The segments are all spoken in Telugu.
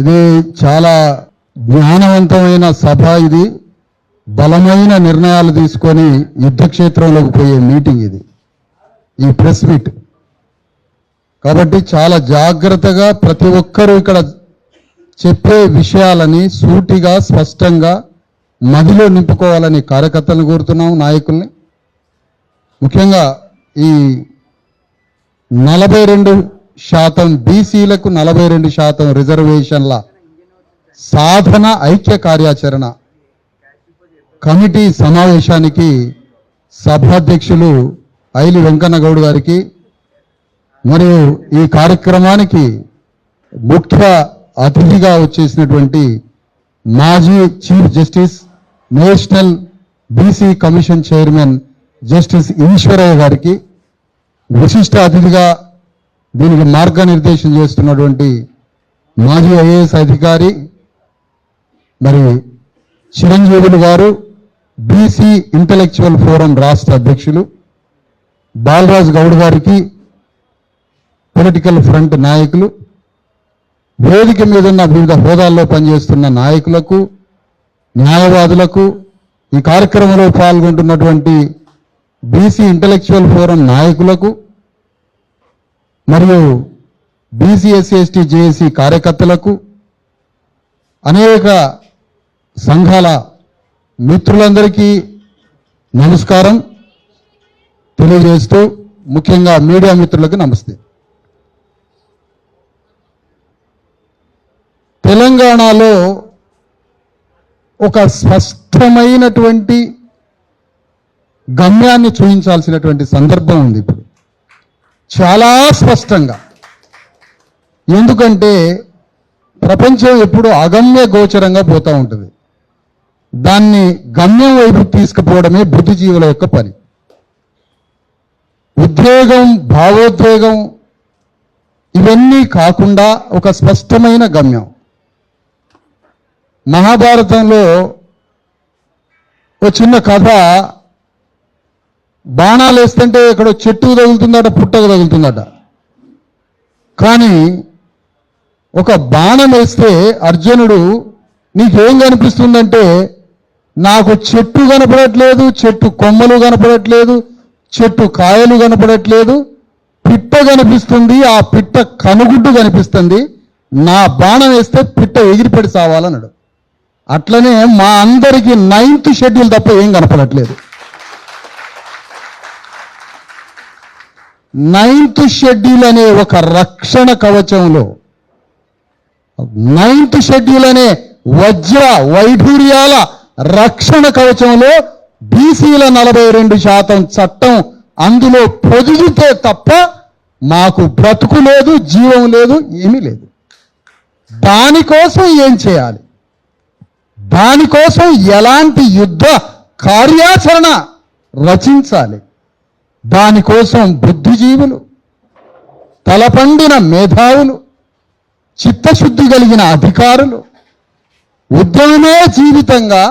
ఇది చాలా జ్ఞానవంతమైన సభ ఇది. బలమైన నిర్ణయాలు తీసుకొని యుద్ధక్షేత్రంలోకి పోయే మీటింగ్ ఇది. ఈ ప్రెస్ మీట్. కాబట్టి చాలా జాగ్రత్తగా ప్రతి ఒక్కరూ ఇక్కడ చెప్పే విషయాలని సూటిగా స్పష్టంగా మదిలో నింపుకోవాలని కార్యకర్తలను కోరుతున్నాం నాయకుల్ని. ముఖ్యంగా ఈ నలభై రెండు శాతం బీసీలకు నలభై రెండు శాతం రిజర్వేషన్ల సాధన ఐక్య కార్యాచరణ కమిటీ సమావేశానికి సభాధ్యక్షులు ఐలి వెంకన్న గౌడ్ గారికి మరియు ఈ కార్యక్రమానికి ముఖ్య అతిథిగా వచ్చేసినటువంటి మాజీ chief justice national BC commission chairman justice Eswaraiah గారికి విశిష్ట అతిథిగా దీనికి మార్గనిర్దేశం చేస్తున్నటువంటి మాజీ ఐఏఎస్ అధికారి మరి చిరంజీవులు గారు బీసీ ఇంటలెక్చువల్ ఫోరం రాష్ట్ర అధ్యక్షులు బాలరాజ్ గౌడ్ గారికి పొలిటికల్ ఫ్రంట్ నాయకులు వేదిక మీద ఉన్న వివిధ హోదాల్లో పనిచేస్తున్న నాయకులకు న్యాయవాదులకు ఈ కార్యక్రమంలో పాల్గొంటున్నటువంటి బీసీ ఇంటలెక్చువల్ ఫోరం నాయకులకు మరియు బీసీ ఎస్టీ జేఏసీ కార్యకర్తలకు అనేక సంఘాల మిత్రులందరికీ నమస్కారం తెలియజేస్తూ ముఖ్యంగా మీడియా మిత్రులకు నమస్తే. తెలంగాణలో ఒక స్పష్టమైనటువంటి గమ్యాన్ని చూపించాల్సినటువంటి సందర్భం ఉంది ఇప్పుడు. చాలా స్పష్టంగా. ఎందుకంటే ప్రపంచం ఎప్పుడు అగమ్య గోచరంగా పోతూ ఉంటుంది. దాన్ని గమ్యం వైపు తీసుకుపోవడమే బుద్ధిజీవుల యొక్క పని. ఉద్వేగం భావోద్వేగం ఇవన్నీ కాకుండా ఒక స్పష్టమైన గమ్యం. మహాభారతంలో ఒక చిన్న కథ బాణాలు వేస్తుంటే ఇక్కడ చెట్టుకు తగులుతుందట పుట్టకు తగులుతుందట. కానీ ఒక బాణం వేస్తే అర్జునుడు నీకేం కనిపిస్తుందంటే నాకు చెట్టు కనపడట్లేదు చెట్టు కొమ్మలు కనపడట్లేదు చెట్టు కాయలు కనపడట్లేదు పిట్ట కనిపిస్తుంది ఆ పిట్ట కనుగుడ్డు కనిపిస్తుంది నా బాణం వేస్తే పిట్ట ఎగిరిపడి సావాలన్నాడు. అట్లనే మా అందరికీ నైన్త్ షెడ్యూల్ తప్ప ఏం కనపడట్లేదు. నైన్త్ షెడ్యూల్ అనే ఒక రక్షణ కవచంలో నైన్త్ షెడ్యూల్ అనే వజ్ర వైఢూర్యాల రక్షణ కవచంలో బీసీల నలభై రెండు శాతం చట్టం అందులో పొదిగితే తప్ప మాకు బ్రతుకు లేదు జీవం లేదు ఏమీ లేదు. దానికోసం ఏం చేయాలి? దానికోసం ఎలాంటి యుద్ధ కార్యాచరణ రచించాలి? దానికోసం బుద్ధిజీవులు తలపండిన మేధావులు చిత్తశుద్ధి కలిగిన అధికారులు ఉద్యమమే జీవితంగా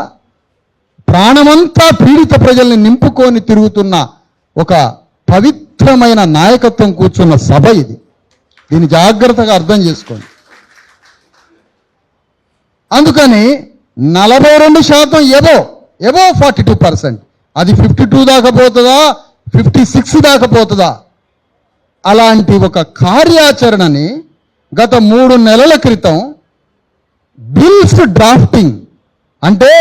ప్రాణమంతా పీడిత ప్రజల్ని నింపుకొని తిరుగుతున్న ఒక పవిత్రమైన నాయకత్వం కూర్చున్న సభ ఇది. దీన్ని జాగ్రత్తగా అర్థం చేసుకోండి. అందుకని నలభై రెండు శాతం above above forty two percent. అది ఫిఫ్టీ టూ దాకా పోతుందా? ఫిఫ్టీ సిక్స్ దాకా పోతుందా? అలాంటి ఒక కార్యాచరణని గత మూడు నెలల క్రితం బిల్స్ డ్రాఫ్టింగ్ అంటే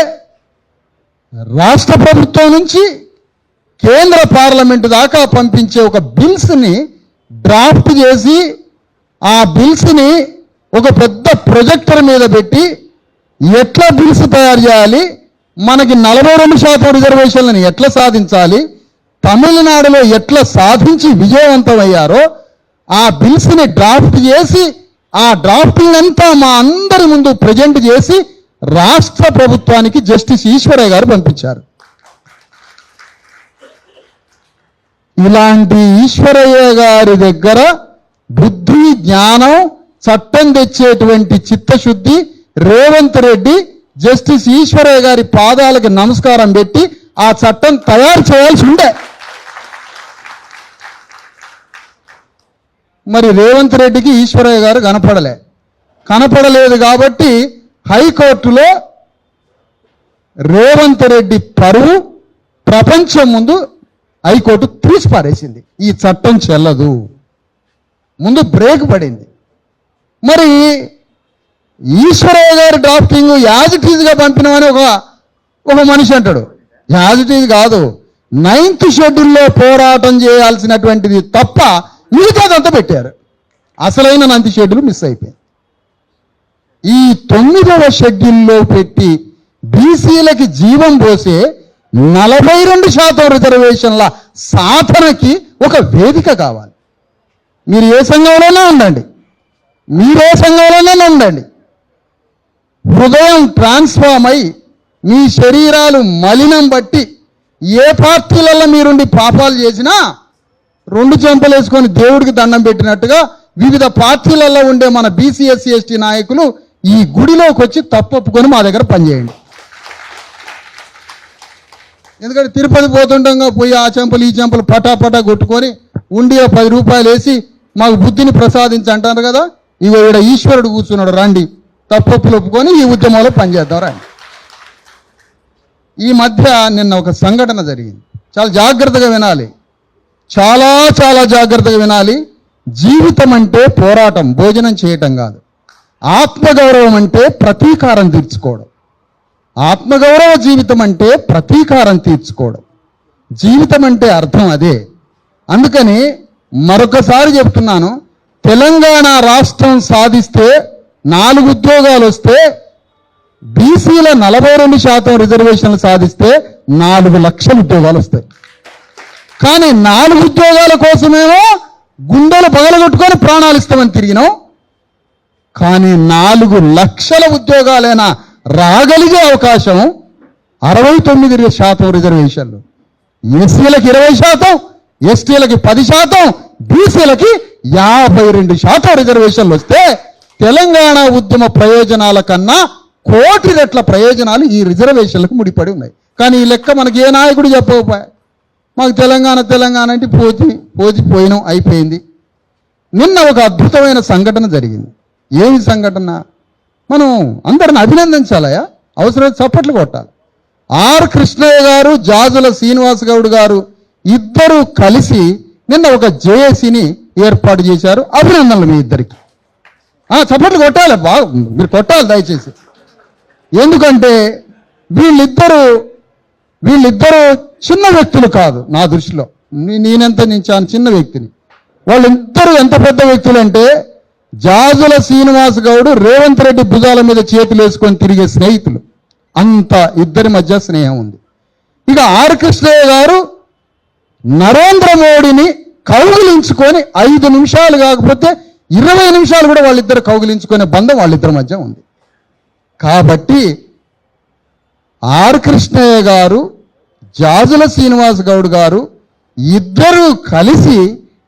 రాష్ట్ర ప్రభుత్వం నుంచి కేంద్ర పార్లమెంటు దాకా పంపించే ఒక బిల్స్ని డ్రాఫ్ట్ చేసి ఆ బిల్స్ని ఒక పెద్ద ప్రొజెక్టర్ మీద పెట్టి ఎట్లా బిల్స్ తయారు చేయాలి? మనకి నలభై రెండు శాతం రిజర్వేషన్లను ఎట్లా సాధించాలి? తమిళనాడులో ఎట్లా సాధించి విజయవంతమయ్యారో ఆ బిల్స్ని డ్రాఫ్ట్ చేసి ఆ డ్రాఫ్ట్లంతా అంతా మా అందరి ముందు ప్రజెంట్ చేసి రాష్ట్ర ప్రభుత్వానికి జస్టిస్ ఈశ్వరయ్య గారు పంపించారు. ఇలాంటి ఈశ్వరయ్య గారి దగ్గర బుద్ధి జ్ఞానం చట్టం తెచ్చేటువంటి చిత్తశుద్ధి రేవంత్ రెడ్డి జస్టిస్ ఈశ్వరయ్య గారి పాదాలకు నమస్కారం పెట్టి ఆ చట్టం తయారు చేయాల్సి ఉండే. మరి రేవంత్ రెడ్డికి ఈశ్వరయ్య గారు కనపడలే. కనపడలేదు కాబట్టి హైకోర్టులో రేవంత్ రెడ్డి పరువు ప్రపంచం ముందు హైకోర్టు తీసిపారేసింది ఈ చట్టం చెల్లదు. ముందు బ్రేక్ పడింది. మరి ఈశ్వరయ్య గారి డ్రాఫ్టింగ్ యాజ్ ఇట్ ఈజ్గా పంపినమని ఒక ఒక మనిషి అంటాడు. యాజ్ ఇట్ ఈజ్ కాదు. నైన్త్ షెడ్యూల్లో పోరాటం చేయాల్సినటువంటిది తప్ప మిగతాదంతా పెట్టారు? అసలైన నంది షెడ్యూల్ మిస్ అయిపోయింది ఈ తొమ్మిదవ షెడ్యూల్లో పెట్టి బీసీలకి జీవం పోసే నలభై రెండు శాతం రిజర్వేషన్ల సాధనకి ఒక వేదిక కావాలి. మీరు ఏ సంఘంలోనే ఉండండి. మీరు ఏ సంఘంలోనే ఉండండి. హృదయం ట్రాన్స్ఫార్మ్ అయి మీ శరీరాలు మలినం బట్టి ఏ పార్టీలలో మీరుండి పాపాలు చేసినా రెండు చెంపలు వేసుకొని దేవుడికి దండం పెట్టినట్టుగా వివిధ పార్టీలలో ఉండే మన బీసీఎస్సీ ఎస్టీ నాయకులు ఈ గుడిలోకి వచ్చి తప్పొప్పుకొని మా దగ్గర పనిచేయండి. ఎందుకంటే తిరుపతి పోతుండగా పోయి ఆ చెంపలు ఈ చెంపలు పటా పటా కొట్టుకొని ఉండి పది రూపాయలు వేసి మాకు బుద్ధిని ప్రసాదించి అంటారు కదా ఇగో ఇక్కడ ఈశ్వరుడు కూర్చున్నాడు రండి. తప్పొప్పులు ఒప్పుకొని ఈ ఉద్యమంలో పనిచేద్దాం రండి. ఈ మధ్య నిన్న ఒక సంఘటన జరిగింది. చాలా జాగ్రత్తగా వినాలి. చాలా చాలా జాగ్రత్తగా వినాలి. జీవితం అంటే పోరాటం భోజనం చేయటం కాదు. ఆత్మగౌరవం అంటే ప్రతీకారం తీర్చుకోవడం. ఆత్మగౌరవ జీవితం అంటే ప్రతీకారం తీర్చుకోవడం. జీవితం అంటే అర్థం అదే. అందుకని మరొకసారి చెప్తున్నాను తెలంగాణ రాష్ట్రం సాధిస్తే నాలుగు ఉద్యోగాలు వస్తే బీసీల నలభై రెండు శాతం రిజర్వేషన్లు సాధిస్తే నాలుగు లక్షల ఉద్యోగాలు వస్తాయి. కానీ నాలుగు ఉద్యోగాల కోసమేమో గుండెలు పగలగొట్టుకొని ప్రాణాలు ఇస్తామని తిరిగినాం. కానీ నాలుగు లక్షల ఉద్యోగాలైనా రాగలిగే అవకాశం అరవై తొమ్మిది శాతం రిజర్వేషన్లు. ఎస్సీలకు ఇరవై శాతం ఎస్టీలకి పది శాతం బీసీలకి యాభై రెండు శాతం రిజర్వేషన్లు వస్తే తెలంగాణ ఉద్యమ ప్రయోజనాల కన్నా కోటి రెట్ల ప్రయోజనాలు ఈ రిజర్వేషన్లకు ముడిపడి ఉన్నాయి. కానీ ఈ లెక్క మనకి ఏ నాయకుడు చెప్పకపోయా మాకు తెలంగాణ తెలంగాణ అంటే పోతి పోతి పోయినాం అయిపోయింది. నిన్న ఒక అద్భుతమైన సంఘటన జరిగింది. ఏమి సంఘటన? మనం అందరిని అభినందించాలయా అవసరం చప్పట్లు కొట్టాలి. ఆర్ కృష్ణయ్య గారు జాజుల శ్రీనివాస్ గౌడ్ గారు ఇద్దరు కలిసి నిన్న ఒక జేఏసీని ఏర్పాటు చేశారు. అభినందనలు మీ ఇద్దరికి. చప్పట్లు కొట్టాలి బాగా మీరు కొట్టాలి దయచేసి. ఎందుకంటే వీళ్ళిద్దరూ వీళ్ళిద్దరూ చిన్న వ్యక్తులు కాదు నా దృష్టిలో. నేనెంత నేను చాలా చిన్న వ్యక్తిని. వాళ్ళిద్దరూ ఎంత పెద్ద వ్యక్తులు అంటే జాజుల శ్రీనివాస్ గౌడు రేవంత్ రెడ్డి భుజాల మీద చేతులు వేసుకొని తిరిగే స్నేహితులు. అంత ఇద్దరి మధ్య స్నేహం ఉంది. ఇక ఆర్ కృష్ణయ్య గారు నరేంద్ర మోడీని కౌగిలించుకొని ఐదు నిమిషాలు కాకపోతే ఇరవై నిమిషాలు కూడా వాళ్ళిద్దరు కౌగిలించుకునే బంధం వాళ్ళిద్దరి మధ్య ఉంది. కాబట్టి ఆర్ కృష్ణయ్య గారు జాజుల శ్రీనివాస్ గౌడ్ గారు ఇద్దరూ కలిసి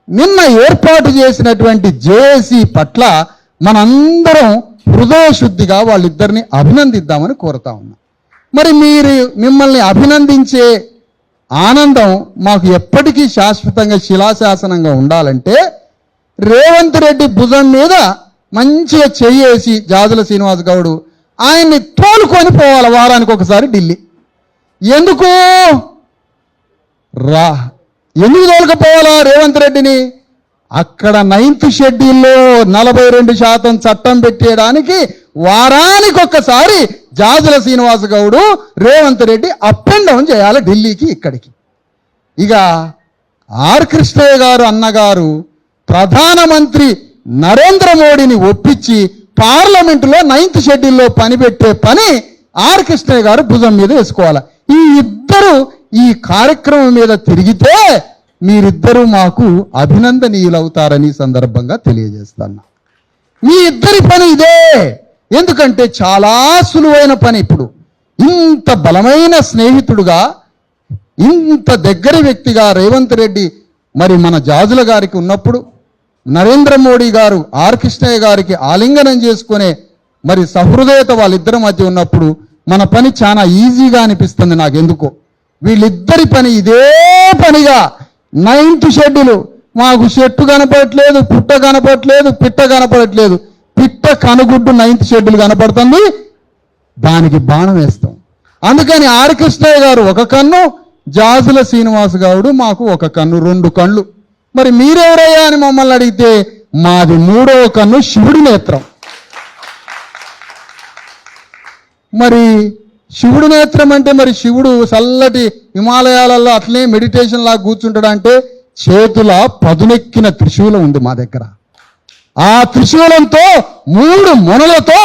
నిన్న ఏర్పాటు చేసినటువంటి జేఏసీ పట్ల మనందరం హృదయశుద్ధిగా వాళ్ళిద్దరిని అభినందిద్దామని కోరుతా ఉన్నాం. మరి మీరు మిమ్మల్ని అభినందించే ఆనందం మాకు ఎప్పటికీ శాశ్వతంగా శిలాశాసనంగా ఉండాలంటే రేవంత్ రెడ్డి భుజం మీద మంచిగా చెయ్యేసి జాజుల శ్రీనివాస్ గౌడు ఆయన్ని తోలుకొని పోవాలి వారానికి ఒకసారి ఢిల్లీ. ఎందుకు? రా. ఎందుకు తోలుకపోవాలా రేవంత్ రెడ్డిని? అక్కడ నైన్త్ షెడ్యూల్లో నలభై రెండు శాతం చట్టం పెట్టేయడానికి వారానికి ఒక్కసారి Jajula Srinivasa Goud Revanth Reddy up and down చేయాలి ఢిల్లీకి ఇక్కడికి. ఇక ఆర్ కృష్ణయ్య గారు అన్నగారు ప్రధానమంత్రి నరేంద్ర మోడీని ఒప్పించి పార్లమెంటులో నైన్త్ షెడ్యూల్లో పని పెట్టే పని ఆర్ కృష్ణయ్య గారు భుజం మీద వేసుకోవాలి? ఈ ఇద్దరు ఈ కార్యక్రమం మీద తిరిగితే మీరిద్దరూ మాకు అభినందనీయులవుతారని సందర్భంగా తెలియజేస్తాను. మీ ఇద్దరి పని ఇదే. ఎందుకంటే చాలా సులువైన పని ఇప్పుడు. ఇంత బలమైన స్నేహితుడుగా ఇంత దగ్గర వ్యక్తిగా రేవంత్ రెడ్డి మరి మన జాజుల గారికి ఉన్నప్పుడు నరేంద్ర మోడీ గారు ఆర్ కృష్ణయ్య గారికి ఆలింగనం చేసుకునే మరి సహృదయత వాళ్ళిద్దరి మధ్య ఉన్నప్పుడు మన పని చాలా ఈజీగా అనిపిస్తుంది నాకు ఎందుకో వీళ్ళిద్దరి పని ఇదే పనిగా. Ninth schedule. మాకు చెట్టు కనపడట్లేదు పుట్ట కనపడట్లేదు పిట్ట కనపడట్లేదు. పిట్ట కనుగుడ్డు నైన్త్ షెడ్యూల్ కనపడుతుంది. దానికి బాణం వేస్తాం. అందుకని ఆర్ కృష్ణయ్య గారు ఒక కన్ను జాజుల శ్రీనివాస్ గౌడు మాకు ఒక కన్ను రెండు కళ్ళు. మరి మీరెవరయ్యా అని మమ్మల్ని అడిగితే మాది మూడో కన్ను శివుడి నేత్రం. మరి శివుడి నేత్రం అంటే మరి శివుడు చల్లటి హిమాలయాలలో అట్లే మెడిటేషన్ లాగా కూర్చుంటాడు అంటే చేతుల పదునెక్కిన త్రిశూలం ఉంది మా దగ్గర. ఆ త్రిశూలంతో మూడు మొనలతో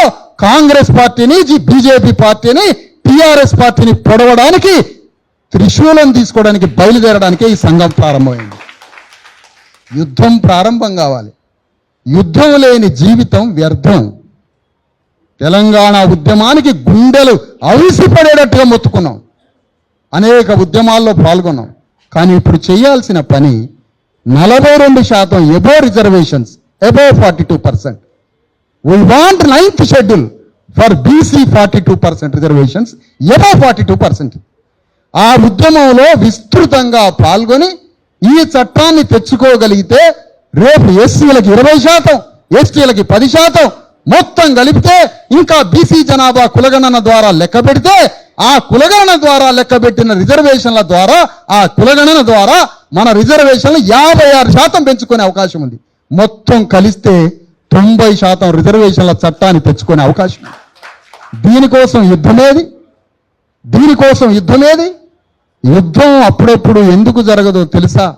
కాంగ్రెస్ పార్టీని బీజేపీ పార్టీని టిఆర్ఎస్ పార్టీని పొడవడానికి త్రిశూలం తీసుకోవడానికి బయలుదేరడానికే ఈ సంఘం ప్రారంభమైంది. యుద్ధం ప్రారంభం కావాలి. యుద్ధం లేని జీవితం వ్యర్థం. తెలంగాణ ఉద్యమానికి గుండెలు అవిసిపడేటట్టుగా మొత్తుకున్నాం. అనేక ఉద్యమాల్లో పాల్గొన్నాం. కానీ ఇప్పుడు చేయాల్సిన పని నలభై రెండు శాతం above reservations above forty two percent we want ninth schedule for BC forty two percent reservations above forty two percent ఆ ఉద్యమంలో విస్తృతంగా పాల్గొని ఈ చట్టాన్ని తెచ్చుకోగలిగితే రేపు ఎస్సీలకి ఇరవై శాతం ఎస్టీలకి పది శాతం మొత్తం కలిపితే ఇంకా బీసీ జనాభా కులగణన ద్వారా లెక్క పెడితే ఆ కులగణన ద్వారా లెక్క పెట్టిన రిజర్వేషన్ల ద్వారా ఆ కులగణన ద్వారా మన రిజర్వేషన్లు యాభై ఆరు శాతం పెంచుకునే అవకాశం ఉంది. మొత్తం కలిస్తే తొంభై శాతం రిజర్వేషన్ల చట్టాన్ని తెచ్చుకునే అవకాశం దీనికోసం యుద్ధమేది దీనికోసం యుద్ధమేది యుద్ధం అప్పుడప్పుడు ఎందుకు జరగదో తెలుసా?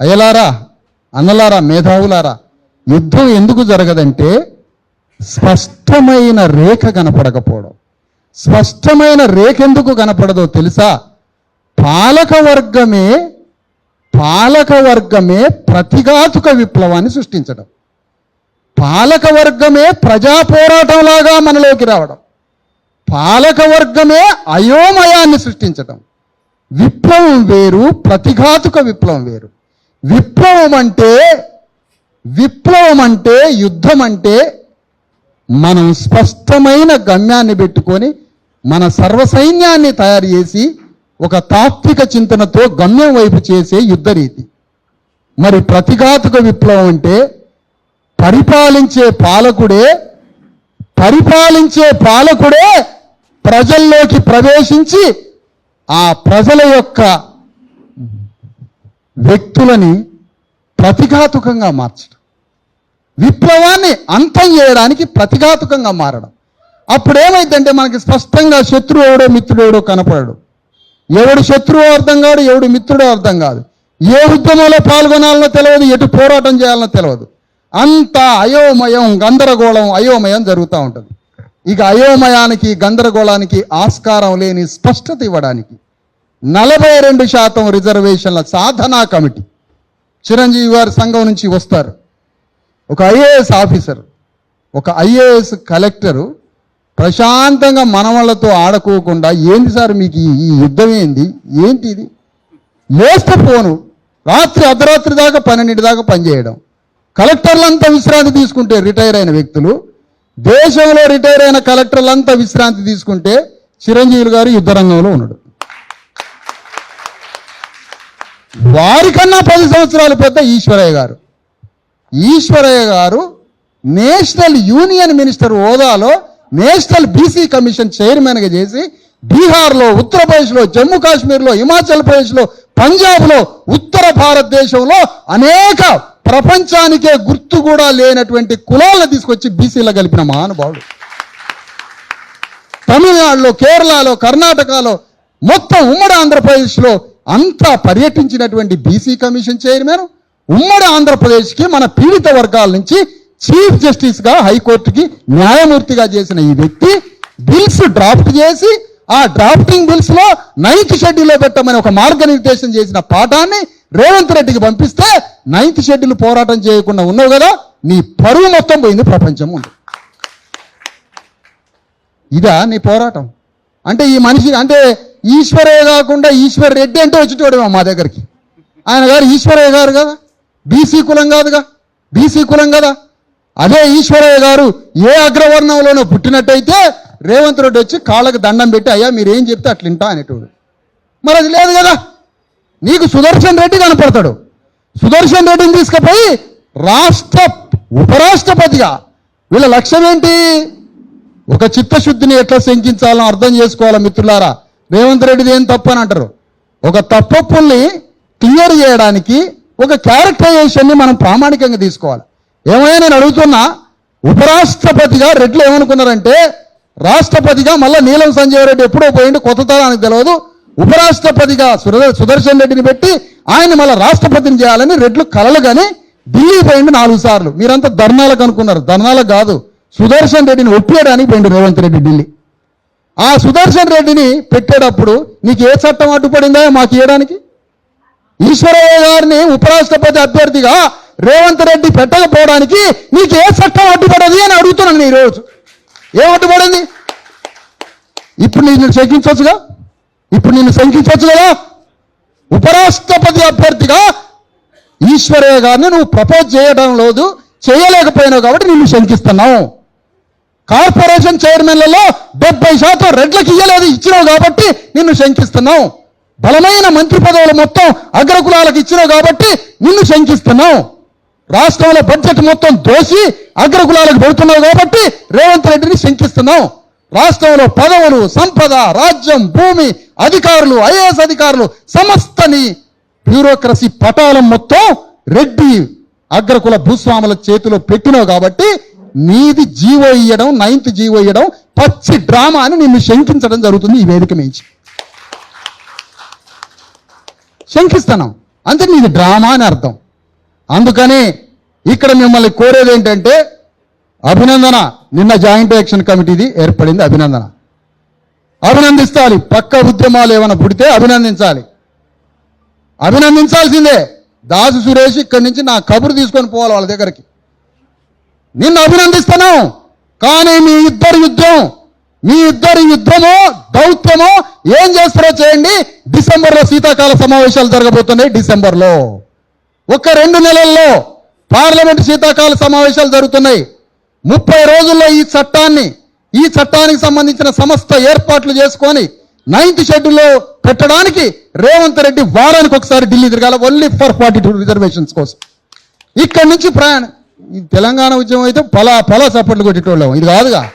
అయ్యలారా అన్నలారా మేధావులారా యుద్ధం ఎందుకు జరగదంటే స్పష్టమైన రేఖ కనపడకపోవడం. స్పష్టమైన రేఖ ఎందుకు కనపడదో తెలుసా? పాలక వర్గమే పాలక వర్గమే ప్రతిఘాతుక విప్లవాన్ని సృష్టించడం. పాలక వర్గమే ప్రజా పోరాటంలాగా మనలోకి రావడం. పాలక వర్గమే అయోమయాన్ని సృష్టించడం. విప్లవం వేరు ప్రతిఘాతుక విప్లవం వేరు. విప్లవం అంటే విప్లవం అంటే యుద్ధం అంటే మనం స్పష్టమైన గమ్యాన్ని పెట్టుకొని మన సర్వసైన్యాన్ని తయారు చేసి ఒక తాత్విక చింతనతో గమ్యం వైపు చేసే యుద్ధరీతి మరి ప్రతిఘాతుక విప్లవం అంటే పరిపాలించే పాలకుడే పరిపాలించే పాలకుడే ప్రజల్లోకి ప్రవేశించి ఆ ప్రజల యొక్క వ్యక్తులని ప్రతిఘాతుకంగా మార్చడం. విప్లవాన్ని అంతం చేయడానికి ప్రతిఘాతుకంగా మారడం. అప్పుడు ఏమైందంటే మనకి స్పష్టంగా శత్రువు ఎవడో మిత్రుడు ఎవడో కనపడడు. ఎవడు శత్రువు అర్థం కాడు ఎవడు మిత్రుడో అర్థం కాదు. ఏ ఉద్యమంలో పాల్గొనాలనో తెలియదు ఎటు పోరాటం చేయాలనో తెలియదు. అంత అయోమయం గందరగోళం అయోమయం జరుగుతూ ఉంటుంది. ఇక అయోమయానికి గందరగోళానికి ఆస్కారం లేని స్పష్టత ఇవ్వడానికి నలభై రెండు శాతం రిజర్వేషన్ల సాధనా కమిటీ. చిరంజీవి గారి సంఘం నుంచి వస్తారు. ఒక ఐఏఎస్ ఆఫీసర్ ఒక ఐఏఎస్ కలెక్టరు ప్రశాంతంగా మనవళ్ళతో ఆడుకోకుండా ఏంది సార్ మీకు ఈ- యుద్ధం ఏంది? ఏంటి ఇది మోస్ట్ ఫోను రాత్రి అర్ధరాత్రి దాకా పన్నెండింటి దాకా పనిచేయడం. కలెక్టర్లంతా విశ్రాంతి తీసుకుంటే రిటైర్ అయిన వ్యక్తులు. దేశంలో రిటైర్ అయిన కలెక్టర్లంతా విశ్రాంతి తీసుకుంటే చిరంజీవి గారు యుద్ధ రంగంలో ఉన్నాడు వారికన్నా పది సంవత్సరాలు పెద్ద ఈశ్వరయ్య గారు. ఈశ్వరయ్య గారు నేషనల్ యూనియన్ మినిస్టర్ హోదాలో నేషనల్ బీసీ కమిషన్ చైర్మన్గా చేసి బీహార్లో ఉత్తరప్రదేశ్లో జమ్మూ కాశ్మీర్లో హిమాచల్ ప్రదేశ్లో పంజాబ్లో ఉత్తర భారతదేశంలో అనేక ప్రపంచానికే గుర్తు కూడా లేనటువంటి కులాలను తీసుకొచ్చి బీసీలో కలిపిన మహానుభావుడు. తమిళనాడులో కేరళలో కర్ణాటకలో మొత్తం ఉమ్మడి ఆంధ్రప్రదేశ్లో అంతా పర్యటించినటువంటి బీసీ కమిషన్ చైర్మన్ ఉమ్మడి ఆంధ్రప్రదేశ్కి మన పీడిత వర్గాల నుంచి చీఫ్ జస్టిస్గా హైకోర్టుకి న్యాయమూర్తిగా చేసిన ఈ వ్యక్తి బిల్స్ డ్రాఫ్ట్ చేసి ఆ డ్రాఫ్టింగ్ బిల్స్లో నైన్త్ షెడ్యూల్లో పెట్టమని ఒక మార్గనిర్దేశం చేసిన పాఠాన్ని రేవంత్ రెడ్డికి పంపిస్తే నైన్త్ షెడ్యూల్ పోరాటం చేయకుండా ఉన్నావు కదా నీ పరువు మొత్తం పోయింది ప్రపంచం ఉంది ఇదా నీ పోరాటం? అంటే ఈ మనిషి అంటే ఈశ్వరయ్య కాకుండా ఈశ్వర్ రెడ్డి అంటే వచ్చేటోడేమో మా దగ్గరికి. ఆయన గారు ఈశ్వరయ్య గారు కదా? బీసీ కులం కాదుగా? బీసీ కులం కదా? అదే ఈశ్వరయ్య గారు ఏ అగ్రవర్ణంలోనో పుట్టినట్టయితే రేవంత్ రెడ్డి వచ్చి కాళ్ళకు దండం పెట్టి అయ్యా మీరేం చెప్తే అట్లింటా అనేటోడు. మరి అది లేదు కదా? నీకు సుదర్శన్ రెడ్డి కనపడతాడు. సుదర్శన్ రెడ్డిని తీసుకుపోయి రాష్ట్ర ఉపరాష్ట్రపతిగా వీళ్ళ లక్ష్యం ఏంటి ఒక చిత్తశుద్ధిని ఎట్లా శంకించాలో అర్థం చేసుకోవాలా మిత్రులారా? రేవంత్ రెడ్డిది ఏం తప్పు అని అంటారు? ఒక తప్పప్పుల్ని క్లియర్ చేయడానికి ఒక క్యారెక్టరైజేషన్ని మనం ప్రామాణికంగా తీసుకోవాలి. ఏమైనా నేను అడుగుతున్నా ఉపరాష్ట్రపతిగా రెడ్లు ఏమనుకున్నారంటే రాష్ట్రపతిగా మళ్ళీ నీలం సంజయ్ రెడ్డి ఎప్పుడో పోయిండు కొత్త తరానికి తెలియదు ఉపరాష్ట్రపతిగా సుదర్శన్ రెడ్డిని పెట్టి ఆయన మళ్ళీ రాష్ట్రపతిని చేయాలని రెడ్లు కలలు కానీ ఢిల్లీ పోయిండు నాలుగు సార్లు. మీరంతా ధర్నాలకు అనుకున్నారు. ధర్నాలకు కాదు సుదర్శన్ రెడ్డిని ఒప్పియడానికి పోయిండు రేవంత్ రెడ్డి ఢిల్లీ. ఆ సుదర్శన్ రెడ్డిని పెట్టేటప్పుడు నీకు ఏ చట్టం అడ్డుపడిందా మాకు ఇవ్వడానికి ఈశ్వరయ్య గారిని ఉపరాష్ట్రపతి అభ్యర్థిగా రేవంత్ రెడ్డి పెట్టకపోవడానికి నీకు ఏ చట్టం అడ్డుపడది అని అడుగుతున్నాను ఈరోజు. ఏం అడ్డుపడింది? ఇప్పుడు నేను శంకించవచ్చుగా ఇప్పుడు నిన్ను శంకించవచ్చు కదా ఉపరాష్ట్రపతి అభ్యర్థిగా ఈశ్వరయ్య గారిని నువ్వు ప్రపోజ్ చేయడం లేదు చేయలేకపోయినావు కాబట్టి నిన్ను శంకిస్తున్నావు. కార్పొరేషన్ చైర్మన్లలో డెబ్బై శాతం రెడ్లకు ఇయ్యలేదు ఇచ్చినావు కాబట్టి నిన్ను శంకిస్తున్నావు బలమైన మంత్రి పదవులు మొత్తం అగ్రకులాలకు ఇచ్చినావు కాబట్టి నిన్ను శంకిస్తున్నావు రాష్ట్రంలో బడ్జెట్ మొత్తం దోసి అగ్రకులాలకు పెడుతున్నావు కాబట్టి రేవంత్ రెడ్డిని శంకిస్తున్నావు రాష్ట్రంలో పదవులు సంపద రాజ్యం భూమి అధికారులు ఐఏఎస్ అధికారులు సమస్తని బ్యూరోక్రసీ పటాలం మొత్తం రెడ్డి అగ్రకుల భూస్వాముల చేతిలో పెట్టినావు కాబట్టి నీది జీవో ఇయ్యడం నైన్త్ జీవో ఇయ్యడం పచ్చి డ్రామా అని నిన్ను శంకించడం జరుగుతుంది ఈ వేదిక నుంచి. శంకిస్తాను. అంటే నీది డ్రామా అని అర్థం. అందుకని ఇక్కడ మిమ్మల్ని కోరేది ఏంటంటే అభినందన నిన్న జాయింట్ యాక్షన్ కమిటీది ఏర్పడింది అభినందన. అభినందిస్తాలి. పక్క ఉద్యమాలు ఏమైనా పుడితే అభినందించాలి. అభినందించాల్సిందే. దాసు సురేష్ ఇక్కడి నుంచి నా కబురు తీసుకొని పోవాలి వాళ్ళ దగ్గరికి. నిన్ను అభినందిస్తాను. కానీ మీ ఇద్దరి యుద్ధం మీ ఇద్దరి యుద్ధమో దౌత్యమో ఏం చేస్తారో చేయండి. డిసెంబర్లో శీతాకాల సమావేశాలు జరగబోతున్నాయి డిసెంబర్లో. ఒక రెండు నెలల్లో పార్లమెంట్ శీతాకాల సమావేశాలు జరుగుతున్నాయి. ముప్పై రోజుల్లో ఈ చట్టాన్ని ఈ చట్టానికి సంబంధించిన సమస్త ఏర్పాట్లు చేసుకొని నైన్త్ షెడ్యూల్లో పెట్టడానికి రేవంత్ రెడ్డి వారానికి ఒకసారి ఢిల్లీ తిరగాల. Only for forty two reservations కోసం. ఇక్కడి నుంచి ప్రయాణం ఈ తెలంగాణ ఉద్యమం అయితే పలా పలా చప్పట్లు కొట్టేటోళ్ళం. ఇది కాదుగా.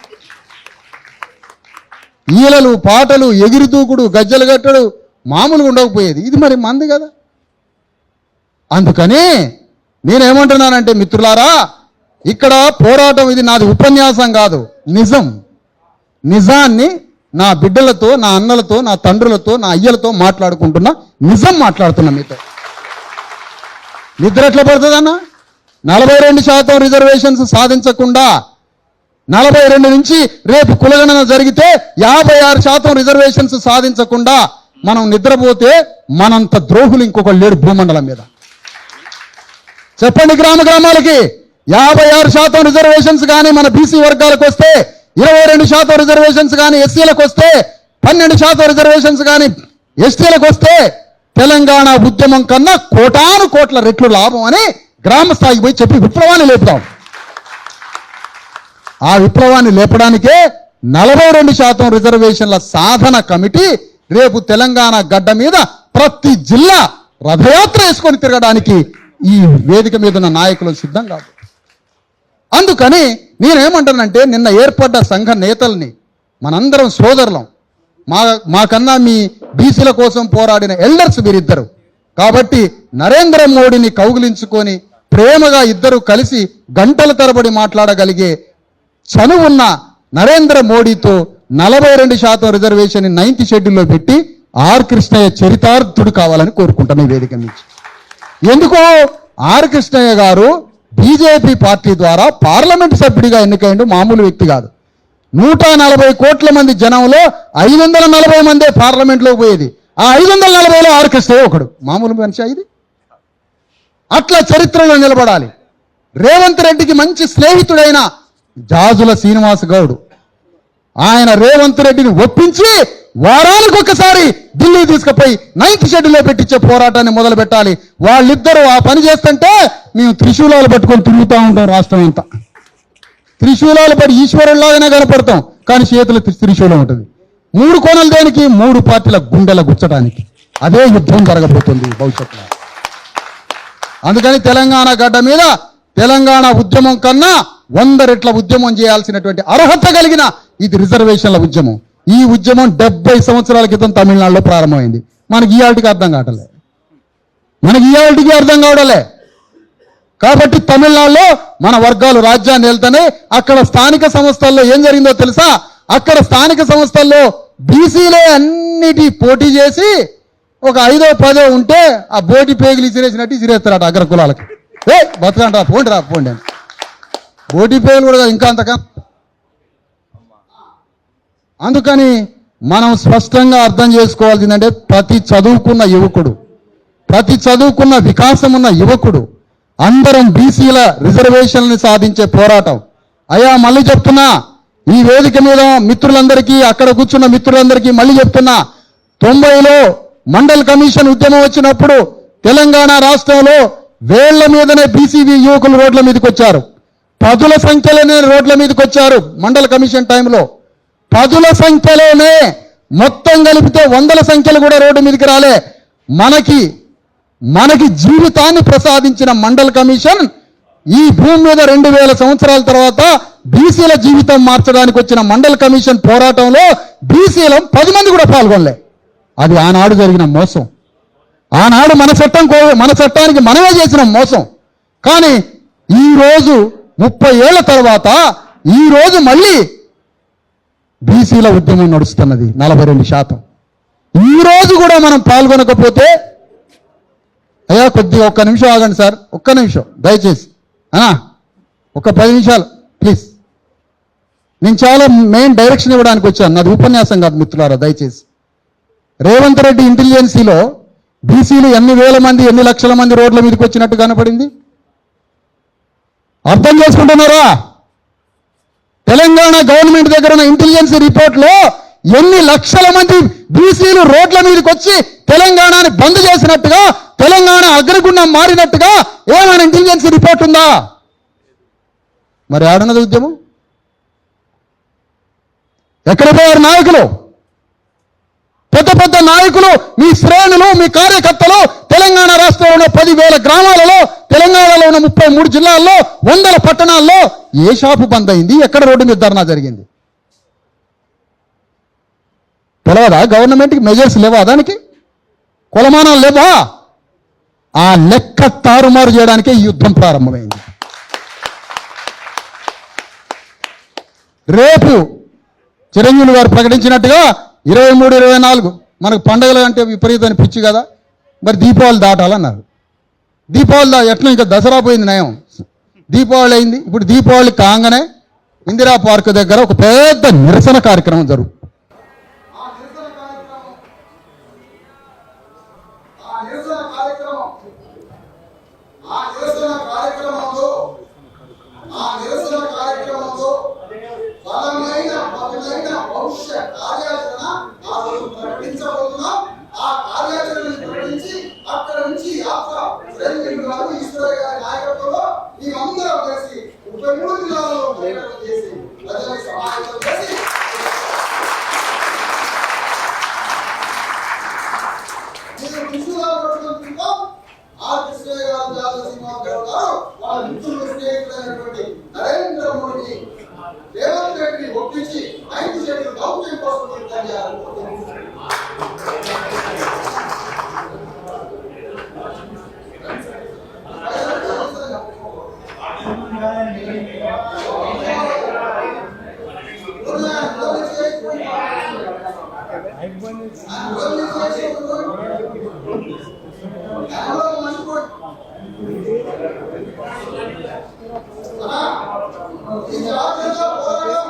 ఈలలు పాటలు ఎగిరి దూకుడు గజ్జలు కట్టడు మామూలుగా ఉండకపోయేది. ఇది మరి మంది కదా. అందుకని నేనేమంటున్నానంటే మిత్రులారా ఇక్కడ పోరాటం ఇది నాది ఉపన్యాసం కాదు. నిజం. నిజాన్ని నా బిడ్డలతో నా అన్నలతో నా తండ్రులతో నా అయ్యలతో మాట్లాడుకుంటున్నా నిజం మాట్లాడుతున్నా మీతో. నిద్ర ఎట్లా పడుతుందన్నా? నలభై రెండు శాతం రిజర్వేషన్స్ సాధించకుండా నలభై రెండు నుంచి రేపు కులగణన జరిగితే యాభై ఆరు శాతం రిజర్వేషన్స్ సాధించకుండా మనం నిద్రపోతే మనంత ద్రోహులు ఇంకొక లేడు భూమండలం మీద. చెప్పండి గ్రామ గ్రామాలకి. యాభై ఆరు శాతం రిజర్వేషన్స్ కానీ మన బీసీ వర్గాలకు వస్తే ఇరవై రెండు శాతం రిజర్వేషన్స్ కానీ ఎస్సీలకు వస్తే పన్నెండు శాతం రిజర్వేషన్స్ కానీ ఎస్టీలకు వస్తే తెలంగాణ ఉద్యమం కన్నా కోటాను కోట్ల రెట్లు లాభం అని గ్రామ స్థాయికి పోయి చెప్పి విప్లవాన్ని లేపుదాం ఆ విప్లవాన్ని లేపడానికే నలభై రెండు శాతం రిజర్వేషన్ల సాధన కమిటీ రేపు తెలంగాణ గడ్డ మీద ప్రతి జిల్లా రథయాత్ర వేసుకొని తిరగడానికి ఈ వేదిక మీద ఉన్న నాయకులు సిద్ధం కాదు. అందుకని నేనేమంటానంటే నిన్న ఏర్పడ్డ సంఘ నేతల్ని మనందరం సోదరులం. మా మాకన్నా మీ బీసీల కోసం పోరాడిన ఎల్డర్స్ వీరిద్దరు. కాబట్టి నరేంద్ర మోడీని కౌగిలించుకొని ప్రేమగా ఇద్దరు కలిసి గంటల తరబడి మాట్లాడగలిగే చనువున్న నరేంద్ర మోడీతో నలభై రెండు శాతం రిజర్వేషన్ నైన్త్ షెడ్యూల్లో పెట్టి ఆర్ కృష్ణయ్య చరితార్థుడు కావాలని కోరుకుంటాను ఈ వేదిక నుంచి. ఎందుకో ఆర్ కృష్ణయ్య గారు బీజేపీ పార్టీ ద్వారా పార్లమెంట్ సభ్యుడిగా ఎన్నికైండు మామూలు వ్యక్తి కాదు. నూట నలభై కోట్ల మంది జనంలో ఐదు వందల నలభై మందే పార్లమెంట్లో పోయేది. ఆ ఐదు వందల నలభైలో ఆర్ కృష్ణయ్య ఒకడు. మామూలు మనిషి ఇది? అట్లా చరిత్రలో నిలబడాలి. రేవంత్ రెడ్డికి మంచి స్నేహితుడైన జాజుల శ్రీనివాస గౌడ్. ఆయన రేవంత్ రెడ్డిని ఒప్పించి వారానికి ఒకసారి ఢిల్లీ తీసుకుపోయి నైన్త్ షెడ్యూల్లో పెట్టించే పోరాటాన్ని మొదలు పెట్టాలి. వాళ్ళిద్దరూ ఆ పని చేస్తుంటే మేము త్రిశూలాలు పట్టుకొని తిరుగుతూ ఉంటాం రాష్ట్రం అంతా. త్రిశూలాలు పడి ఈశ్వరులాగానే కనపడతాం కానీ చేతులు త్రిశూలం ఉంటుంది. మూడు కోణలు దేనికి? మూడు పార్టీల గుండెల గుచ్చడానికి అదే యుద్ధం జరగబోతుంది భవిష్యత్తులో. అందుకని తెలంగాణ గడ్డ మీద తెలంగాణ ఉద్యమం కన్నా వంద రెట్ల ఉద్యమం చేయాల్సినటువంటి అర్హత కలిగిన ఇది రిజర్వేషన్ల ఉద్యమం. ఈ ఉద్యమం డెబ్బై సంవత్సరాల క్రితం తమిళనాడులో ప్రారంభమైంది. మనకి ఈ అర్థం కావటలే మనకి ఈ అర్థం కావడలే కాబట్టి తమిళనాడులో మన వర్గాలు రాజ్యాన్ని వెళ్తానే అక్కడ స్థానిక సంస్థల్లో ఏం జరిగిందో తెలుసా? అక్కడ స్థానిక సంస్థల్లో బీసీలే అన్నిటి పోటీ చేసి ఒక ఐదో పదో ఉంటే ఆ బోటి పేగులు ఇసిరేసినట్టు ఇసిరేస్తారట అగ్ర కులాలకి ఏ బతకండి రా పోండి రా పోండి అని. బోటి పేగులు కూడా ఇంకా అంతగా అందుకని మనం స్పష్టంగా అర్థం చేసుకోవాల్సిందంటే ప్రతి చదువుకున్న యువకుడు ప్రతి చదువుకున్న వికాసం ఉన్న యువకుడు అందరం బీసీల రిజర్వేషన్లని సాధించే పోరాటం. అయ్యా మళ్ళీ చెప్తున్నా ఈ వేదిక మీద మిత్రులందరికీ అక్కడ కూర్చున్న మిత్రులందరికీ మళ్ళీ చెప్తున్నా తొంభైలో మండల్ కమిషన్ ఉద్యమం వచ్చినప్పుడు తెలంగాణ రాష్ట్రంలో వేళ్ళ మీదనే బీసీబీ యువకులు రోడ్ల మీదకి వచ్చారు. పదుల సంఖ్యలోనే రోడ్ల మీదకి వచ్చారు మండల కమిషన్ టైంలో. పదుల సంఖ్యలోనే మొత్తం కలిపితే వందల సంఖ్యలు కూడా రోడ్డు మీదకి రాలే. మనకి మనకి జీవితాన్ని ప్రసాదించిన మండల్ కమిషన్ ఈ భూమి మీద రెండు వేల సంవత్సరాల తర్వాత బీసీల జీవితం మార్చడానికి వచ్చిన మండల్ కమిషన్ పోరాటంలో బీసీలం పది మంది కూడా పాల్గొనలే. అది ఆనాడు జరిగిన మోసం. ఆనాడు మన చట్టం కో- మన చట్టానికి మనమే చేసిన మోసం. కానీ ఈరోజు ముప్పై ఏళ్ళ తర్వాత ఈ రోజు మళ్ళీ బీసీల ఉద్యమం నడుస్తున్నది నలభై రెండు శాతం. ఈ రోజు కూడా మనం పాల్గొనకపోతే అయ్యా కొద్దిగా ఒక్క నిమిషం ఆగండి సార్. ఒక్క నిమిషం దయచేసి. అనా ఒక పది నిమిషాలు ప్లీజ్. నేను చాలా మెయిన్ డైరెక్షన్ ఇవ్వడానికి వచ్చాను. నాది ఉపన్యాసం కాదు మిత్రులారా దయచేసి. రేవంత్ రెడ్డి ఇంటెలిజెన్సీలో బీసీలు ఎన్ని వేల మంది ఎన్ని లక్షల మంది రోడ్ల మీదకి వచ్చినట్టు కనపడింది? అర్థం చేసుకుంటున్నారా? తెలంగాణ గవర్నమెంట్ దగ్గర ఉన్న ఇంటెలిజెన్స్ రిపోర్ట్లో ఎన్ని లక్షల మంది బీసీలు రోడ్ల మీదకి వచ్చి తెలంగాణని బంద్ చేసినట్టుగా తెలంగాణ అగ్రగుండం మారినట్టుగా ఏమైనా ఇంటెలిజెన్స్ రిపోర్ట్ ఉందా? మరి ఆడనది ఉద్యమం? ఎక్కడ పోయారు నాయకులు? పెద్ద పెద్ద నాయకులు మీ శ్రేణులు మీ కార్యకర్తలు తెలంగాణ రాష్ట్రంలో ఉన్న పదివేల గ్రామాలలో తెలంగాణలో ఉన్న ముప్పై మూడు జిల్లాల్లో వందల పట్టణాల్లో ఏ షాపు బంద్ అయింది? ఎక్కడ రోడ్డు మీద ధర్నా జరిగింది? తెలవదా? గవర్నమెంట్కి మెజర్స్ లేవా దానికి? కులమానాలు లేవా? ఆ లెక్క తారుమారు చేయడానికే యుద్ధం ప్రారంభమైంది. రేపు చిరంజీవి గారు ప్రకటించినట్టుగా ఇరవై మూడు ఇరవై నాలుగు. మనకు పండుగలు అంటే విపరీతమైన పిచ్చి కదా. మరి దీపావళి దాటాలన్నారు. దీపావళి దా ఎట్లా ఇంకా దసరా పోయింది నయం. దీపావళి అయింది. ఇప్పుడు దీపావళి కాగానే ఇందిరా పార్క్ దగ్గర ఒక పెద్ద నిరసన కార్యక్రమం జరుగు చేసి ముప్పై మూడు జిల్లాలలో చేసి ప్రజలకు సమావేశం చేసి. పట్టుకుంటున్నాం ఆ కృష్ణయ్య గారు గారు వాళ్ళ మిత్రులు స్నేహితులైనటువంటి నరేంద్ర మోడీ రేవంత్ రెడ్డిని ఒప్పించి ఐదు సీట్లు దౌత్యం కోసం యుద్ధం చేయాలనుకుంటున్నారు ఈ రాజ్యంలో పోరాటం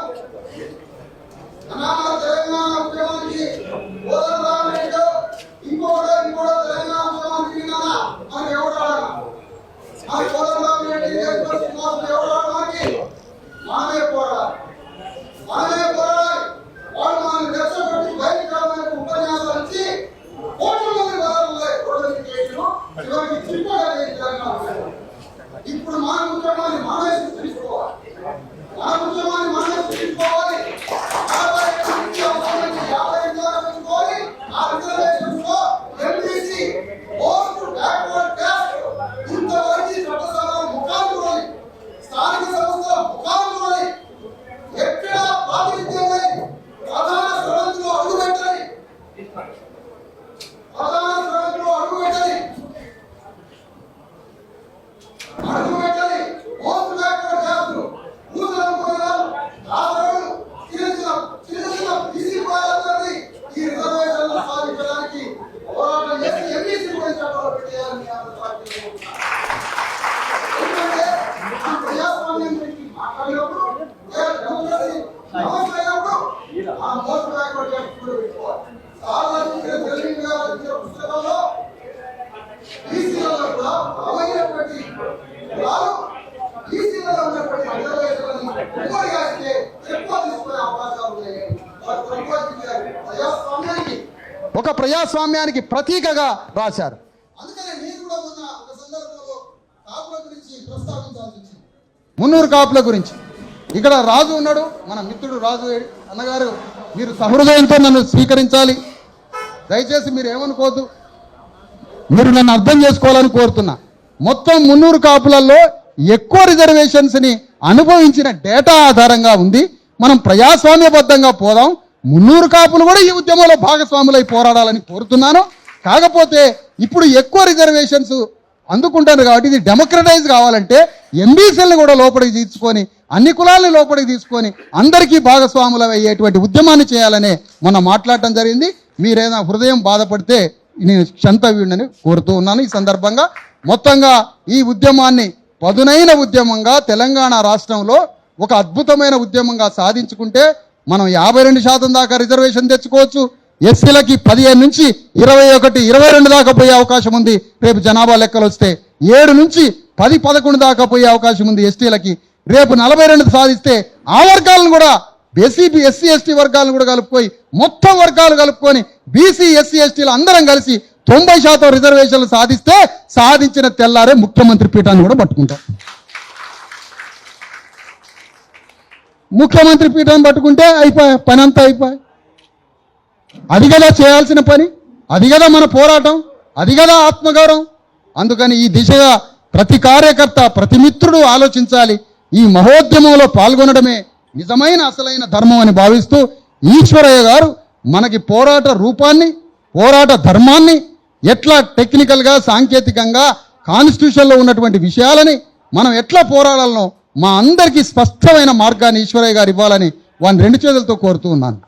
అనామ తెలంగాణ ఉద్యమానికి పోరాటం రాలేదు ఇంకోటో ఇంకోటో తెలంగాణ ఉద్యమానికి విన్నానా అని ఎవరు అడగ ఆ పోరాటం ఏంటి కోసం ఎవరు అడగడానికి మనమే పోరాడాలి మనమే పోరాడాలి వాళ్ళు మనల్ని రెచ్చగొట్టి బయటికి రావడానికి ఉపన్యాసాలు ఇచ్చి కోట్ల మంది బదారులు రోడ్ల మీద చేసిన చివరికి చిప్పగలిగే తెలంగాణ ఉద్యమం. ఇప్పుడు మన ఉద్యమాన్ని మనమే సృష్టించుకోవాలి మన ఉద్యమాన్ని మోస్ట్ బ్యాక్వర్డ్ క్యాస్ట్ కూడా పెట్టుకోవాలి సార్ ఇచ్చిన తెలివిని గారు ఇచ్చిన పుస్తకంలో బీసీలలో కూడా బలమైనటువంటి కులాలు బీసీలలో ఉన్నటువంటి రిజర్వేషన్లని ఉమ్మడిగా ఇస్తే ఎక్కువ తీసుకునే అవకాశాలు ఉన్నాయి వారు ప్రపోజించారు ప్రజాస్వామ్యానికి ఒక ప్రజాస్వామ్యానికి ప్రతీకగా రాశారు. మున్నూరు కాపుల గురించి. ఇక్కడ రాజు ఉన్నాడు మన మిత్రుడు రాజు అన్నగారు మీరు సహృదయంతో నన్ను స్వీకరించాలి. దయచేసి మీరు ఏమనుకోవద్దు. మీరు నన్ను అర్థం చేసుకోవాలని కోరుతున్నా. మొత్తం మున్నూరు కాపులలో ఎక్కువ రిజర్వేషన్స్ని అనుభవించిన డేటా ఆధారంగా ఉంది. మనం ప్రజాస్వామ్యబద్ధంగా పోదాం. మున్నూరు కాపులు కూడా ఈ ఉద్యమంలో భాగస్వాములై పోరాడాలని కోరుతున్నాను. కాకపోతే ఇప్పుడు ఎక్కువ రిజర్వేషన్స్ అందుకుంటారు కాబట్టి ఇది డెమోక్రటైజ్ కావాలంటే ఎంబీసీలను కూడా లోపలికి తీసుకొని అన్ని కులాలను లోపలికి తీసుకొని అందరికీ భాగస్వాములు అయ్యేటువంటి ఉద్యమాన్ని చేయాలనే మొన్న మాట్లాడటం జరిగింది. మీరేదైనా హృదయం బాధపడితే నేను క్షంతవ్యుడని కోరుతూ ఉన్నాను. ఈ సందర్భంగా మొత్తంగా ఈ ఉద్యమాన్ని పదునైన ఉద్యమంగా తెలంగాణ రాష్ట్రంలో ఒక అద్భుతమైన ఉద్యమంగా సాధించుకుంటే మనం యాభై రెండు శాతం దాకా రిజర్వేషన్ తెచ్చుకోవచ్చు. ఎస్సీలకి పదిహేను నుంచి ఇరవై ఒకటి ఇరవై రెండు దాకా పోయే అవకాశం ఉంది. రేపు జనాభా లెక్కలు వస్తే ఏడు నుంచి పది పదకొండు దాకా పోయే అవకాశం ఉంది ఎస్టీలకి. రేపు నలభై రెండు సాధిస్తే ఆ వర్గాలను కూడా ఎస్సీ ఎస్సీ ఎస్టీ వర్గాలను కూడా కలుపుకొని మొత్తం వర్గాలు కలుపుకొని బీసీ ఎస్సీ ఎస్టీలు అందరం కలిసి తొంభై శాతం రిజర్వేషన్లు సాధిస్తే సాధించిన తెల్లారే ముఖ్యమంత్రి పీఠాన్ని కూడా పట్టుకుంటాం. ముఖ్యమంత్రి పీఠం పట్టుకుంటే అయిపోయి పని అంతా అయిపోయి. అది కదా చేయాల్సిన పని అది కదా మన పోరాటం అది కదా ఆత్మగౌరవం. అందుకని ఈ దిశగా ప్రతి కార్యకర్త ప్రతి మిత్రుడు ఆలోచించాలి. ఈ మహోద్యమంలో పాల్గొనడమే నిజమైన అసలైన ధర్మం అని భావిస్తూ ఈశ్వరయ్య గారు మనకి పోరాట రూపాన్ని పోరాట ధర్మాన్ని ఎట్లా టెక్నికల్గా సాంకేతికంగా కాన్స్టిట్యూషన్లో ఉన్నటువంటి విషయాలని మనం ఎట్లా పోరాడాలనో మా అందరికీ స్పష్టమైన మార్గాన్ని ఈశ్వరయ్య గారు ఇవ్వాలని వాడిని రెండు చేతులతో కోరుతూ ఉన్నాను.